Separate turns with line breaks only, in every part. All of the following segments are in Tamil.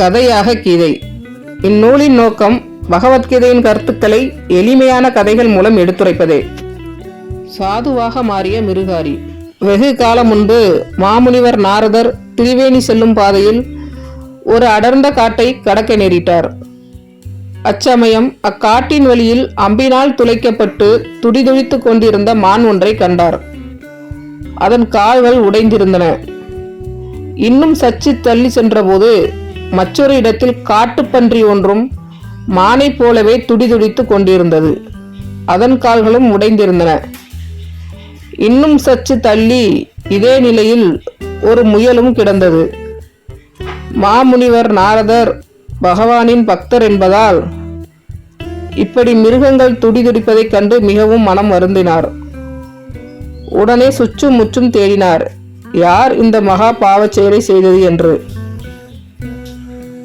கதையாக கீதை. இந்நூலின் நோக்கம் பகவத்கீதையின் கருத்துக்களை எளிமையான கதைகள் மூலம் எடுத்துரைப்பதே. சாதுவாக மாறிய மிருகாரி. வெகு காலம் முன்பு மாமுனிவர் நாரதர் திரிவேணி செல்லும் பாதையில் ஒரு அடர்ந்த காட்டை கடக்க நேரிட்டார். அச்சமயம் அக்காட்டின் வழியில் அம்பினால் துளைக்கப்பட்டு துடிதுடித்துக் கொண்டிருந்த மான் ஒன்றை கண்டார். அதன் கால்கள் உடைந்திருந்தன. இன்னும் சச்சி தள்ளி சென்றபோது மற்றொரு இடத்தில் காட்டுப்பன்றி ஒன்றும் மானைப் போலவே துடிதுடித்துக் கொண்டிருந்தது. அதன் கால்களும் உடைந்திருந்தன. இன்னும் சற்று தள்ளி இதே நிலையில் ஒரு முயலும் கிடந்தது. மாமுனிவர் நாரதர் பகவானின் பக்தர் என்பதால் இப்படி மிருகங்கள் துடிதுடிப்பதைக் கண்டு மிகவும் மனம் வருந்தினார். உடனே சுற்றும் முற்றும் தேடினார். யார் இந்த மகா பாவச் செயலை செய்தது என்று?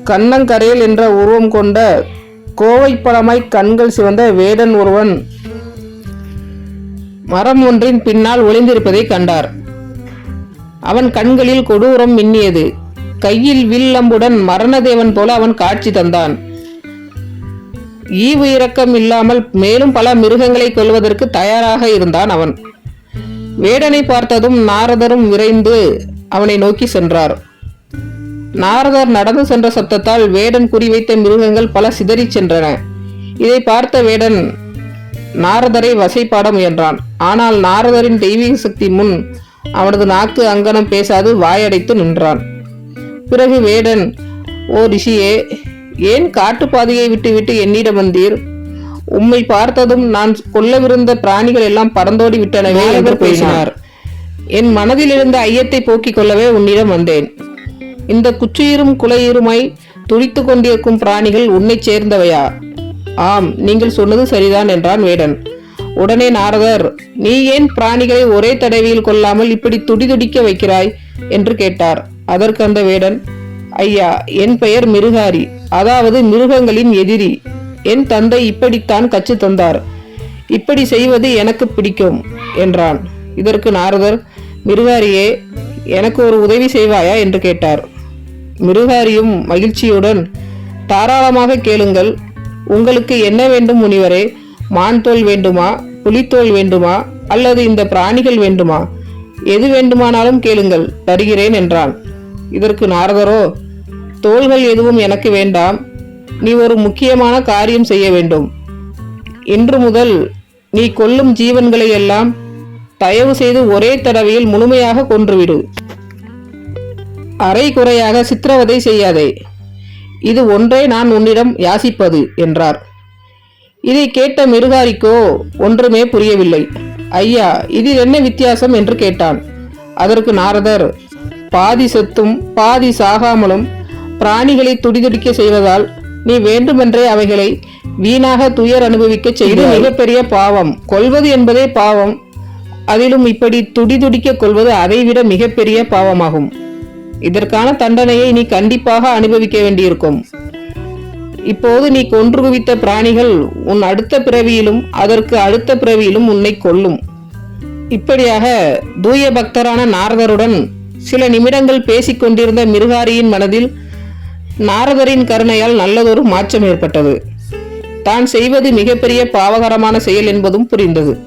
கண்ணங்கரையல் என்ற உருவம் கொண்ட கோவைப்பழமாய் கண்கள் சிவந்த வேடன் ஒருவன் மரம் ஒன்றின் பின்னால் ஒளிந்திருப்பதை கண்டார். அவன் கண்களில் கொடூரம் மின்னியது. கையில் வில்லம்புடன் மரணதேவன் போல அவன் காட்சி தந்தான். ஈவு இரக்கம் இல்லாமல் மேலும் பல மிருகங்களை கொள்வதற்கு தயாராக இருந்தான் அவன். வேடனை பார்த்ததும் நாரதரும் விரைந்து அவனை நோக்கி சென்றார். நாரதர் நடந்து சென்ற சத்தத்தால் வேடன் குறிவைத்த மிருகங்கள் பல சிதறிச் சென்றன. இதை பார்த்த வேடன் நாரதரை வசைப்பாட முயன்றான். ஆனால் நாரதரின் தெய்வீக சக்தி முன் அவனது நாக்கு அங்கனம் பேசாது வாயடைத்து நின்றான். பிறகு வேடன் ஓ ரிஷியே ஏன் காட்டுப்பாதையை விட்டுவிட்டு என்னிடம் வந்தீர்? உம்மை பார்த்ததும் நான் கொல்லவிருந்த பிராணிகள் எல்லாம் பறந்தோடி விட்டனவே என்று பேசினார். என் மனதில் இருந்த ஐயத்தை போக்கிக் கொள்ளவே உன்னிடம் வந்தேன். இந்த குச்சியிரும் குலையிருமாய் துடித்து கொண்டிருக்கும் பிராணிகள் உன்னைச் சேர்ந்தவையா? ஆம் நீங்கள் சொன்னது சரிதான் என்றான் வேடன். உடனே நாரதர் நீ ஏன் பிராணிகளை ஒரே தடவையில் கொள்ளாமல் இப்படி துடிதுடிக்க வைக்கிறாய்? என்று கேட்டார். அதற்கு அந்த வேடன் ஐயா என் பெயர் மிருகாரி அதாவது மிருகங்களின் எதிரி. என் தந்தை இப்படித்தான் கற்று தந்தார். இப்படி செய்வது எனக்கு பிடிக்கும் என்றான். இதற்கு நாரதர் மிருகாரியே எனக்கு ஒரு உதவி செய்வாயா? என்று கேட்டார். மிருகாரியும் மகிழ்ச்சியுடன் தாராளமாக கேளுங்கள். உங்களுக்கு என்ன வேண்டும் முனிவரே? மான் தோல் வேண்டுமா? புலித்தோல் வேண்டுமா? அல்லது இந்த பிராணிகள் வேண்டுமா? எது வேண்டுமானாலும் கேளுங்கள் தருகிறேன் என்றான். இதற்கு நாரதரோ தோள்கள் எதுவும் எனக்கு வேண்டாம். நீ ஒரு முக்கியமான காரியம் செய்ய வேண்டும். இன்று முதல் நீ கொல்லும் ஜீவன்களை எல்லாம் தயவு செய்து ஒரே தடவையில் முழுமையாக கொன்றுவிடு. அரை குறையாக சித்திரவதை செய்யாதே. இது ஒன்றே நான் உன்னிடம் யாசிப்பது என்றார். இதை கேட்ட மிருகாரிக்கோ ஒன்றுமே புரியவில்லை. ஐயா இதில் என்ன வித்தியாசம் என்று கேட்டான். அதற்கு நாரதர் பாதி செத்தும் பாதி சாகாமலும் பிராணிகளை துடிதுடிக்க செய்வதால் நீ வேண்டுமென்றே அவைகளை வீணாக துயர் அனுபவிக்க செய்து மிகப்பெரிய பாவம் கொல்வது என்பதே பாவம். அதிலும் இப்படி துடிதுடிக்க கொள்வது அதைவிட மிகப்பெரிய பாவமாகும். இதற்கான தண்டனையை நீ கண்டிப்பாக அனுபவிக்க வேண்டியிருக்கும். இப்போது நீ கொன்று குவித்த பிராணிகள் உன் அடுத்த பிறவியிலும் அதற்கு அடுத்த பிறவியிலும் உன்னை கொல்லும். இப்படியாக தூய பக்தரான நாரதருடன் சில நிமிடங்கள் பேசிக் கொண்டிருந்த மிருகாரியின் மனதில் நாரதரின் கருணையால் நல்லதொரு மாற்றம் ஏற்பட்டது. தான் செய்வது மிகப்பெரிய பாவகரமான செயல் என்பதும் புரிந்தது.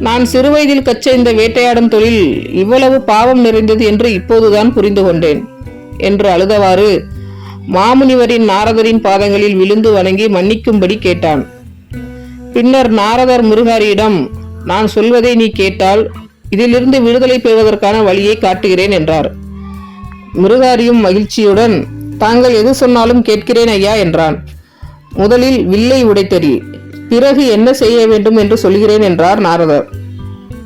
நான் சிறுவயதில் கச்ச இந்த வேட்டையாடும் தொழில் இவ்வளவு பாவம் நிறைந்தது என்று இப்போதுதான் புரிந்து கொண்டேன் என்று அழுதவாறு மாமுனிவரின் நாரதரின் பாதங்களில் விழுந்து வணங்கி மன்னிக்கும்படி கேட்டான். பின்னர் நாரதர் முருகாரியிடம் நான் சொல்வதை நீ கேட்டால் இதிலிருந்து விடுதலை பெறுவதற்கான வழியை காட்டுகிறேன் என்றார். மிருகாரியும் மகிழ்ச்சியுடன் தாங்கள் எது சொன்னாலும் கேட்கிறேன் ஐயா என்றான். முதலில் வில்லை உடைத்தறி பிறகு என்ன செய்ய வேண்டும் என்று சொல்கிறேன் என்றார் நாரதர்.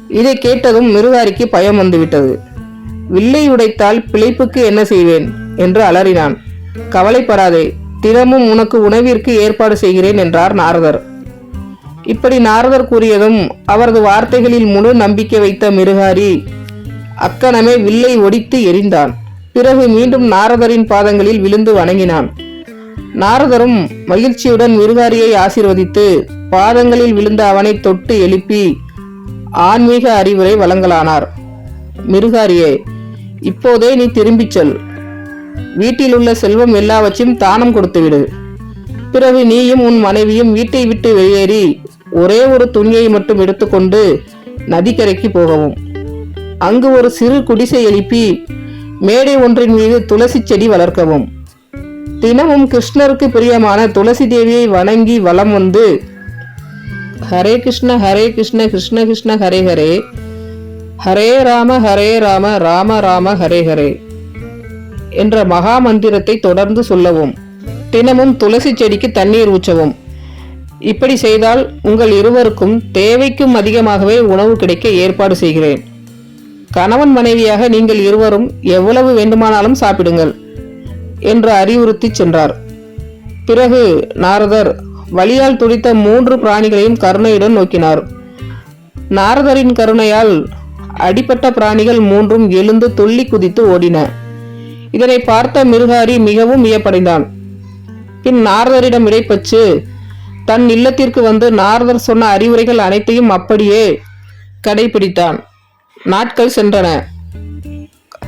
இதை கேட்டதும் மிருகாரிக்கு பயம் வந்துவிட்டது. வில்லை உடைத்தால் பிழைப்புக்கு என்ன செய்வேன்? என்று அலறினான். கவலைப்படாதே தினமும் உனக்கு உணவிற்கு ஏற்பாடு செய்கிறேன் என்றார் நாரதர். இப்படி நாரதர் கூறியதும் அவரது வார்த்தைகளில் முழு நம்பிக்கை வைத்த மிருகாரி அக்கணமே வில்லை ஒடித்து எரிந்தான். பிறகு மீண்டும் நாரதரின் பாதங்களில் விழுந்து வணங்கினான். நாரதரும் மகிழ்ச்சியுடன் மிருகாரியை ஆசிர்வதித்து பாதங்களில் விழுந்த அவனை தொட்டு எழுப்பி ஆன்மீக அறிவுரை வழங்கலானார். மிருகாரியே இப்போதே நீ திரும்பிச் செல். வீட்டில் உள்ள செல்வம் எல்லாவற்றையும் தானம் கொடுத்துவிடு. பிறகு நீயும் உன் மனைவியும் வீட்டை விட்டு வெளியேறி ஒரே ஒரு துணியை மட்டும் எடுத்துக்கொண்டு நதிக்கரைக்கு போகவும். அங்கு ஒரு சிறு குடிசை எழுப்பி மேடை ஒன்றின் மீது துளசி செடி வளர்க்கவும். தினமும் கிருஷ்ணருக்கு பிரியமான துளசி தேவியை வணங்கி வலம் வந்து ஹரே கிருஷ்ண ஹரே கிருஷ்ண கிருஷ்ண கிருஷ்ண ஹரே ஹரே. ஹரே ராம ஹரே ராம ராம ராம ஹரே ஹரே. என்ற மகா மந்திரத்தை தொடர்ந்து சொல்லவும் தினமும் துளசி செடிக்கு தண்ணீர் ஊற்றவும். இப்படி செய்தால் உங்கள் இருவருக்கும் தேவைக்கும் அதிகமாகவே உணவு கிடைக்க ஏற்பாடு செய்கிறேன். கணவன் மனைவியாக நீங்கள் இருவரும் எவ்வளவு வேண்டுமானாலும் சாப்பிடுங்கள். என்று அறிவுறுத்தி சென்றார். பிறகு நாரதர் வலியால் துடித்த மூன்று பிராணிகளையும் கருணையுடன் நோக்கினார். நாரதரின் கருணையால் அடிப்பட்ட பிராணிகள் மூன்றும் எழுந்து துள்ளி குதித்து ஓடின. இதனை பார்த்த மிருகாரி மிகவும் வியப்படைந்தான். பின் நாரதரிடம் இடைப்பச்சு தன் இல்லத்திற்கு வந்து நாரதர் சொன்ன அறிவுரைகள் அனைத்தையும் அப்படியே கடைபிடித்தான். நாட்கள் சென்றன.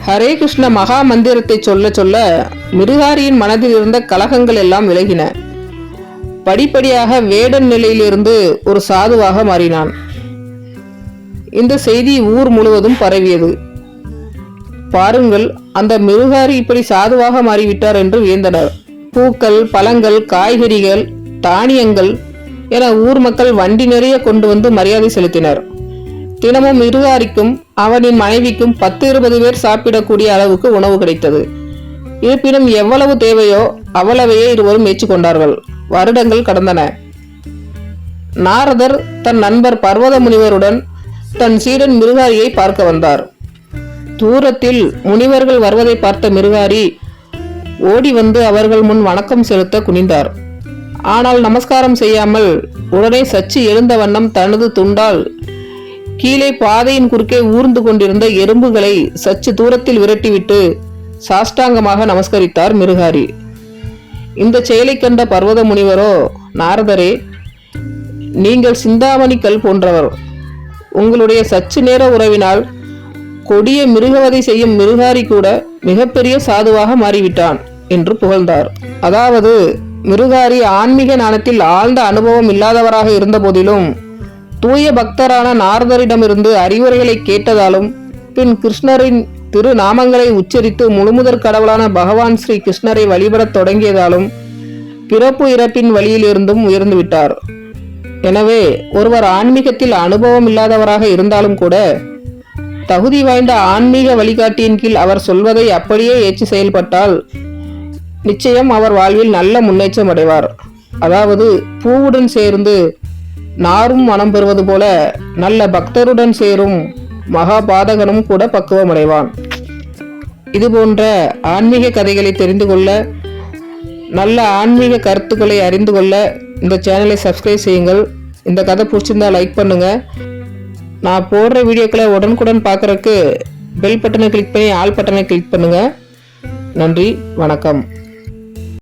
ஹரே கிருஷ்ண மகா மந்திரத்தை சொல்ல சொல்ல மிருகாரியின் மனதில் இருந்த கலகங்கள் எல்லாம் விலகின. படிப்படியாக வேடன் நிலையிலிருந்து ஒரு சாதுவாக மாறினான். இந்த செய்தி ஊர் முழுவதும் பரவியது. பாருங்கள் அந்த மிருகாரி இப்படி சாதுவாக மாறிவிட்டார் என்று வியந்தனர். பூக்கள் பழங்கள் காய்கறிகள் தானியங்கள் என ஊர் மக்கள் வண்டி நிறைய கொண்டு வந்து மரியாதை செலுத்தினர். தினமும் மிருகாரிக்கும் அவனின் மனைவிக்கும் பத்து இருபது பேர் சாப்பிடக்கூடிய அளவுக்கு உணவு கிடைத்தது. இருப்பினும் எவ்வளவு தேவையோ அவ்வளவையே இருவரும் ஏற்றுக்கொண்டார்கள் வருடங்கள் கடந்தன. நாரதர் தன் நண்பர் பர்வத முனிவருடன் தன் சீடன் மிருகாரியை பார்க்க வந்தார். தூரத்தில் முனிவர்கள் வருவதை பார்த்த மிருகாரி ஓடி வந்து அவர்கள் முன் வணக்கம் செலுத்த குனிந்தார். ஆனால் நமஸ்காரம் செய்யாமல் உடனே சச்சு எழுந்த வண்ணம் தனது துண்டால் கீழே பாதையின் குறுக்கே ஊர்ந்து கொண்டிருந்த எறும்புகளை சற்று தூரத்தில் விரட்டிவிட்டு சாஷ்டாங்கமாக நமஸ்கரித்தார் மிருகாரி. இந்த செயலை கண்ட பர்வத முனிவரோ நாரதரே நீங்கள் சிந்தாமணி கல் போன்றவர். உங்களுடைய சச்சு நேர உறவினால் கொடிய மிருகவதை செய்யும் மிருகாரி கூட மிகப்பெரிய சாதுவாக மாறிவிட்டான் என்று புகழ்ந்தார். அதாவது மிருகாரி ஆன்மீக ஞானத்தில் ஆழ்ந்த அனுபவம் இல்லாதவராக இருந்த போதிலும் தூய பக்தரான நாரதரிடமிருந்து அறிவுரைகளை கேட்டதாலும் பின் கிருஷ்ணரின் திரு நாமங்களை உச்சரித்து முழுமுதற் கடவுளான பகவான் ஸ்ரீ கிருஷ்ணரை வழிபடத் தொடங்கியதாலும் பிறப்பு இறப்பின் வழியிலிருந்தும் உயர்ந்து விட்டார். எனவே ஒருவர் ஆன்மீகத்தில் அனுபவம் இல்லாதவராக இருந்தாலும் கூட தகுதி வாய்ந்த ஆன்மீக வழிகாட்டியின் கீழ் அவர் சொல்வதை அப்படியே ஏற்று செயல்பட்டால் நிச்சயம் அவர் வாழ்வில் நல்ல முன்னேற்றம் அடைவார். அதாவது பூவுடன் சேர்ந்து நாரும் மனம் பெறுவது போல நல்ல பக்தருடன் சேரும் மகாபாதகனும் கூட பக்குவமடைவான். இது போன்ற ஆன்மீக கதைகளை தெரிந்து கொள்ள நல்ல ஆன்மீக கருத்துக்களை அறிந்து கொள்ள இந்த சேனலை சப்ஸ்கிரைப் செய்யுங்கள். இந்த கதை பிடிச்சிருந்தா லைக் பண்ணுங்க. நான் போடுற வீடியோக்களை உடனுக்குடன் பார்க்குறக்கு பெல் பட்டனை கிளிக் பண்ணி ஆல் பட்டனை கிளிக் பண்ணுங்கள் நன்றி வணக்கம்.